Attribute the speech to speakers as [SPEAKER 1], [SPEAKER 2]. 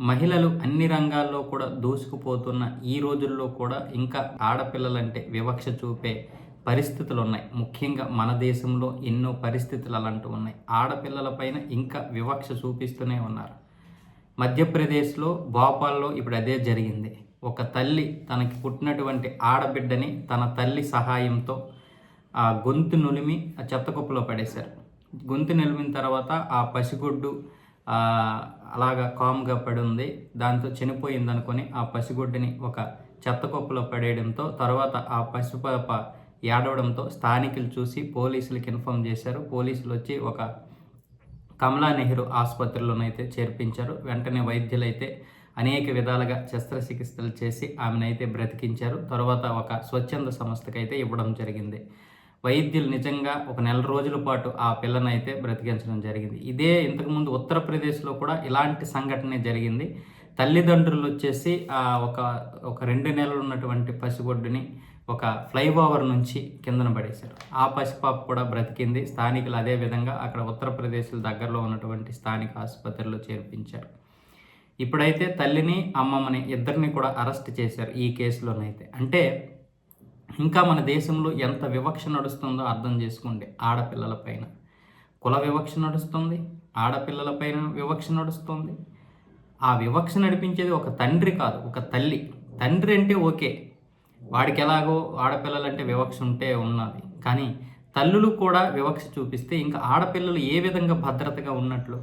[SPEAKER 1] మహిళలు అన్ని రంగాల్లో కూడా దూసుకుపోతున్న ఈ రోజుల్లో కూడా ఇంకా ఆడపిల్లలంటే వివక్ష చూపే పరిస్థితులు ఉన్నాయి ముఖ్యంగా మన దేశంలో ఎన్నో పరిస్థితులు అలాంటివి ఉన్నాయి. ఆడపిల్లలపైన ఇంకా వివక్ష చూపిస్తూనే ఉన్నారు. మధ్యప్రదేశ్లో భోపాల్లో ఇప్పుడు అదే జరిగింది. ఒక తల్లి తనకి పుట్టినటువంటి ఆడబిడ్డని తన తల్లి సహాయంతో ఆ గొంతు నులిమి ఆ పడేశారు. గొంతు నిలిమిన తర్వాత ఆ పసిగుడ్డు అలాగా కామ్గా పడి ఉంది దాంతో చనిపోయిందనుకొని ఆ పసిగుడ్డని ఒక చెత్త కుప్పలో పడేయడంతో తర్వాత ఆ పసిపాప ఏడవడంతో స్థానికులు చూసి పోలీసులకు ఇన్ఫామ్ చేశారు. పోలీసులు వచ్చి ఒక కమలా నెహ్రూ ఆసుపత్రిలోనైతే చేర్పించారు. వెంటనే వైద్యులైతే అనేక విధాలుగా శస్త్రచికిత్సలు చేసి ఆమెనైతే బ్రతికించారు. తర్వాత ఒక స్వచ్ఛంద సంస్థకైతే ఇవ్వడం జరిగింది. వైద్యులు నిజంగా ఒక నెల రోజుల పాటు ఆ పిల్లను అయితే బ్రతికించడం జరిగింది. ఇదే ఇంతకుముందు ఉత్తరప్రదేశ్లో కూడా ఇలాంటి సంఘటనే జరిగింది. తల్లిదండ్రులు వచ్చేసి ఆ ఒక ఒక రెండు నెలలు ఉన్నటువంటి పసిగొడ్డుని ఒక ఫ్లైఓవర్ నుంచి కిందన పడేశారు. ఆ పసిపాప కూడా బ్రతికింది. స్థానికులు అదే విధంగా అక్కడ ఉత్తరప్రదేశ్ దగ్గరలో ఉన్నటువంటి స్థానిక ఆసుపత్రిలో చేర్పించారు. ఇప్పుడైతే తల్లిని అమ్మమ్మని ఇద్దరిని కూడా అరెస్ట్ చేశారు ఈ కేసులోనైతే. అంటే ఇంకా మన దేశంలో ఎంత వివక్ష నడుస్తుందో అర్థం చేసుకోండి ఆడపిల్లల పైన కుల వివక్ష నడుస్తుంది ఆడపిల్లల పైన వివక్ష నడుస్తుంది. ఆ వివక్ష నడిపించేది ఒక తండ్రి కాదు ఒక తల్లి. తండ్రి అంటే ఓకే వాడికి ఎలాగో ఆడపిల్లలంటే వివక్ష ఉంటే ఉన్నది. కానీ తల్లులు కూడా వివక్ష చూపిస్తే ఇంకా ఆడపిల్లలు ఏ విధంగా భద్రతగా ఉన్నట్లు